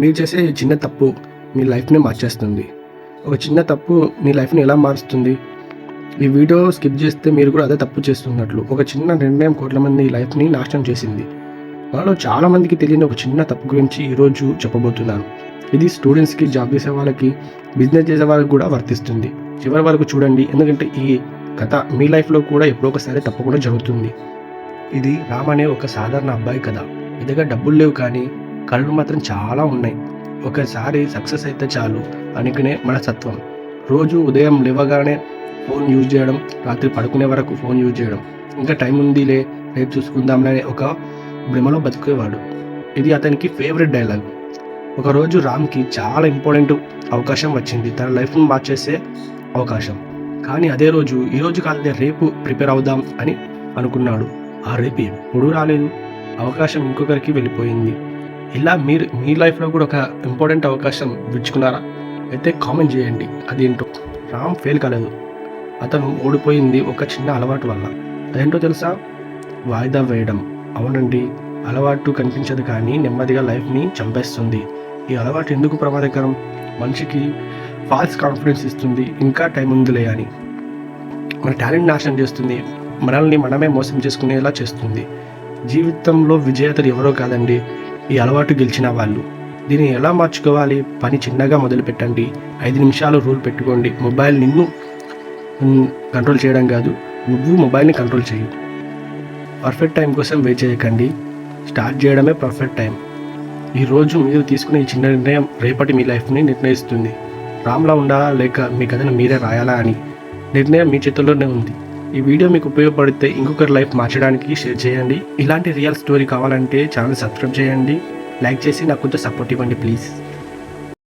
మీరు చేసే చిన్న తప్పు మీ లైఫ్ని మార్చేస్తుంది. ఒక చిన్న తప్పు మీ లైఫ్ని ఎలా మారుస్తుంది? ఈ వీడియో స్కిప్ చేస్తే మీరు కూడా అదే తప్పు చేస్తున్నట్లు. ఒక చిన్న నిర్ణయం కోట్ల మంది లైఫ్ని నాశనం చేసింది. మనలో చాలామందికి తెలియని ఒక చిన్న తప్పు గురించి ఈరోజు చెప్పబోతున్నాను. ఇది స్టూడెంట్స్కి జాబ్ చేసే వాళ్ళకి బిజినెస్ చేసే వాళ్ళకి కూడా వర్తిస్తుంది. చివరి వరకు చూడండి. ఎందుకంటే ఈ కథ మీ లైఫ్లో కూడా ఎప్పుడో ఒకసారి తప్పకుండా జరుగుతుంది. ఇది రామ్ అనే ఒక సాధారణ అబ్బాయి కథ. ఇదిగా డబ్బులు లేవు కానీ కళలు మాత్రం చాలా ఉన్నాయి. ఒకసారి సక్సెస్ అయితే చాలు అనుకునే మనస్తత్వం రోజు ఉదయం లేవగానే ఫోన్ యూజ్ చేయడం రాత్రి పడుకునే వరకు ఫోన్ యూజ్ చేయడం. ఇంకా టైం ఉందిలే రేపు చూసుకుందాంలే ఒక భ్రమలో బతికేవాడు. ఇది అతనికి ఫేవరెట్ డైలాగ్ ఒకరోజు రామ్కి చాలా ఇంపార్టెంట్ అవకాశం వచ్చింది. తన లైఫ్ను మార్చేసే అవకాశం. కానీ అదే రోజు ఈ రోజు కాదే రేపు ప్రిపేర్ అవుదాం అని అనుకున్నాడు. ఆ రేపు ఎప్పుడూ రాలేదు. అవకాశం ఇంకొకరికి వెళ్ళిపోయింది. ఇలా మీరు మీ లైఫ్లో కూడా ఒక ఇంపార్టెంట్ అవకాశం విడుచుకున్నారా అయితే కామెంట్ చేయండి. అదేంటో. రామ్ ఫెయిల్ కాలేదు. అతను ఓడిపోయింది ఒక చిన్న అలవాటు వల్ల. అదేంటో తెలుసా? వాయిదా వేయడం. అవునండి. అలవాటు కనిపించదు కానీ నెమ్మదిగా లైఫ్ని చంపేస్తుంది. ఈ అలవాటు ఎందుకు ప్రమాదకరం? మనిషికి ఫాల్స్ కాన్ఫిడెన్స్ ఇస్తుంది. ఇంకా టైం ఉందిలే అని. మన టాలెంట్ నాశనం చేస్తుంది. మనల్ని మనమే మోసం చేసుకునేలా చేస్తుంది. జీవితంలో విజేతలు ఎవరో కాదండి. ఈ అలవాటు గెలిచిన వాళ్ళు. దీన్ని ఎలా మార్చుకోవాలి? పని చిన్నగా మొదలుపెట్టండి. ఐదు నిమిషాలు రూల్ పెట్టుకోండి. మొబైల్ నిన్ను కంట్రోల్ చేయడం కాదు. నువ్వు మొబైల్ని కంట్రోల్ చేయి పర్ఫెక్ట్ టైం కోసం వెయిట్ చేయకండి. స్టార్ట్ చేయడమే పర్ఫెక్ట్ టైం. ఈరోజు మీరు తీసుకునే ఈ చిన్న నిర్ణయం రేపటి మీ లైఫ్ని నిర్ణయిస్తుంది. రామ్లా ఉండాలా లేక మీ కథను మీరే రాయాలా అని. నిర్ణయం మీ చేతుల్లోనే ఉంది. ఈ వీడియో మీకు ఉపయోగపడితే ఇంకొకరి లైఫ్ మార్చడానికి షేర్ చేయండి. ఇలాంటి రియల్ స్టోరీ కావాలంటే ఛానల్ సబ్స్క్రైబ్ చేయండి. లైక్ చేసి నాకు కొంచెం సపోర్ట్ ఇవ్వండి ప్లీజ్